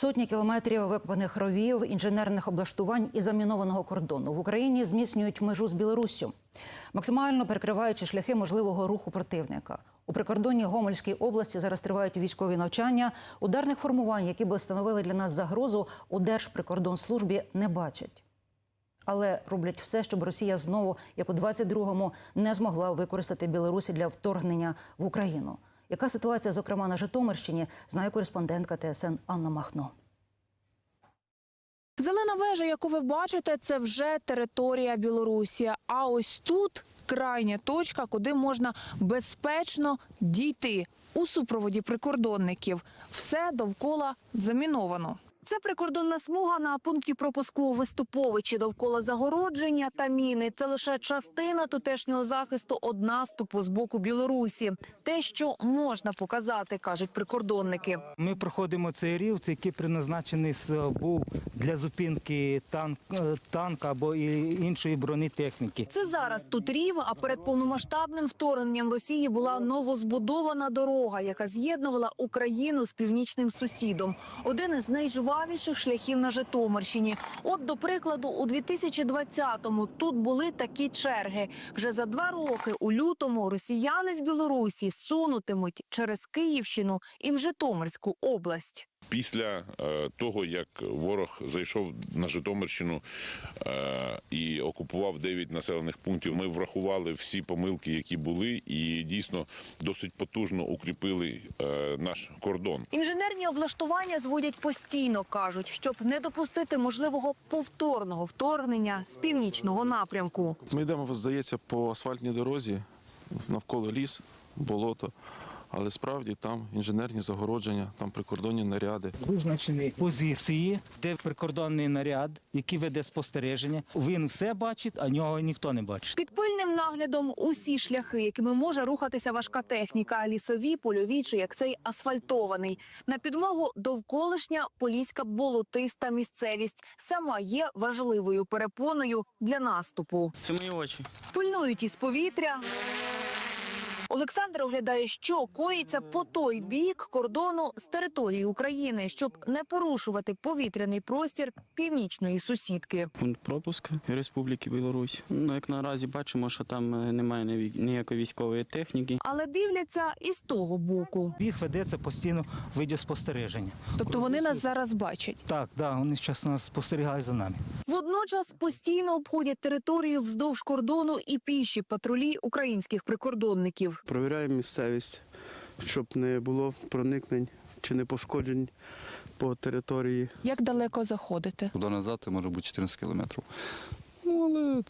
Сотні кілометрів викопаних ровів, інженерних облаштувань і замінованого кордону в Україні зміцнюють межу з Білоруссю, максимально перекриваючи шляхи можливого руху противника. У прикордонній Гомельській області зараз тривають військові навчання. Ударних формувань, які би становили для нас загрозу, у Держприкордонслужбі не бачать. Але роблять все, щоб Росія знову, як у 22-му, не змогла використати Білорусі для вторгнення в Україну. Яка ситуація, зокрема на Житомирщині, знає кореспондентка ТСН Анна Махно. Зелена вежа, яку ви бачите, це вже територія Білорусі. А ось тут крайня точка, куди можна безпечно дійти у супроводі прикордонників. Все довкола заміновано. Це прикордонна смуга на пункті пропуску Виступовичі довкола загородження та міни. Це лише частина тутешнього захисту од наступу з боку Білорусі. Те, що можна показати, кажуть прикордонники. Ми проходимо цей рів, це який призначений з- був для зупинки танк, е, танка або іншої бронетехніки. Це зараз тут рів, а перед повномасштабним вторгненням Росії була новозбудована дорога, яка з'єднувала Україну з північним сусідом. Один із найжвавіших шляхів на Житомирщині. От, до прикладу, у 2020-му тут були такі черги. Вже за два роки у лютому росіяни з Білорусі сунутимуть через Київщину і в Житомирську область. Після е, того, як ворог зайшов на Житомирщину е, і окупував 9 населених пунктів, ми врахували всі помилки, які були, і дійсно досить потужно укріпили е, наш кордон. Інженерні облаштування зводять постійно, кажуть, щоб не допустити можливого повторного вторгнення з північного напрямку. Ми йдемо, здається, по асфальтній дорозі, навколо ліс, болото. Але справді там інженерні загородження, там прикордонні наряди. Визначені позиції, де прикордонний наряд, який веде спостереження. Він все бачить, а нього ніхто не бачить. Під пильним наглядом усі шляхи, якими може рухатися важка техніка, лісові, польові чи як цей асфальтований. На підмогу довколишня поліська болотиста місцевість сама є важливою перепоною для наступу. Це мої очі. Пильнують із повітря. Олександр оглядає, що коїться по той бік кордону з території України, щоб не порушувати повітряний простір північної сусідки. Пункт пропуску Республіки Білорусь. Ну, як наразі бачимо, що там е, немає ніякої військової техніки. Але дивляться і з того боку. Їх ведеться постійно відеоспостереження. Тобто вони нас зараз бачать. Так, да, вони зараз нас спостерігають за нами. Водночас постійно обходять територію вздовж кордону і піші патрулі українських прикордонників. Провіряємо місцевість, щоб не було проникнень чи не пошкоджень по території. Як далеко заходите? Туди назад це може бути 14 кілометрів. Ну, але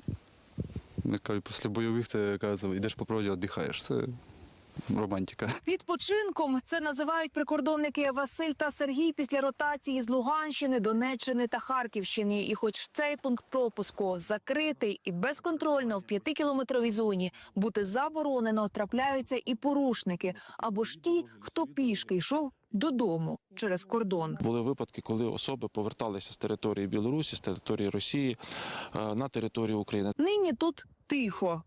як кажуть, після бойових ти кажуть, йдеш по проводі, віддихаєш. Це романтика. Відпочинком це називають прикордонники Василь та Сергій після ротації з Луганщини, Донеччини та Харківщини. І хоч цей пункт пропуску закритий і безконтрольно в п'ятикілометровій зоні бути заборонено, трапляються і порушники або ж ті, хто пішки йшов додому через кордон. Були випадки, коли особи поверталися з території Білорусі, з території Росії е, на територію України. Нині тут тихо.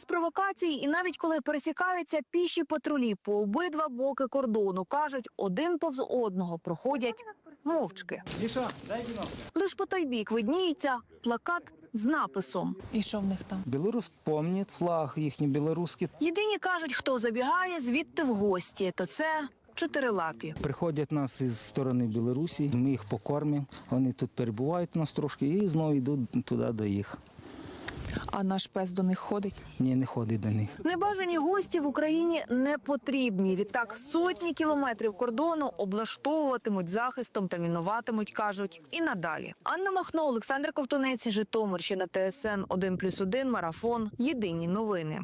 Без провокацій, і навіть коли пересікаються піші патрулі по обидва боки кордону, кажуть, один повз одного проходять мовчки. Лиш по той бік видніється плакат з написом. І що в них там? Білорус помнить флаг їхній білоруський. Єдині кажуть, хто забігає звідти в гості, то це чотирилапі. Приходять нас із сторони Білорусі, ми їх покормимо, вони тут перебувають у нас трошки і знову йдуть туди до їх. А наш пес до них ходить. Ні, не ходить до них. Небажані гості в Україні не потрібні. Відтак сотні кілометрів кордону облаштовуватимуть захистом та мінуватимуть, кажуть, і надалі. Анна Махно, Олександр Ковтунець, Житомирщина, ТСН 1+,1, Марафон. Єдині новини.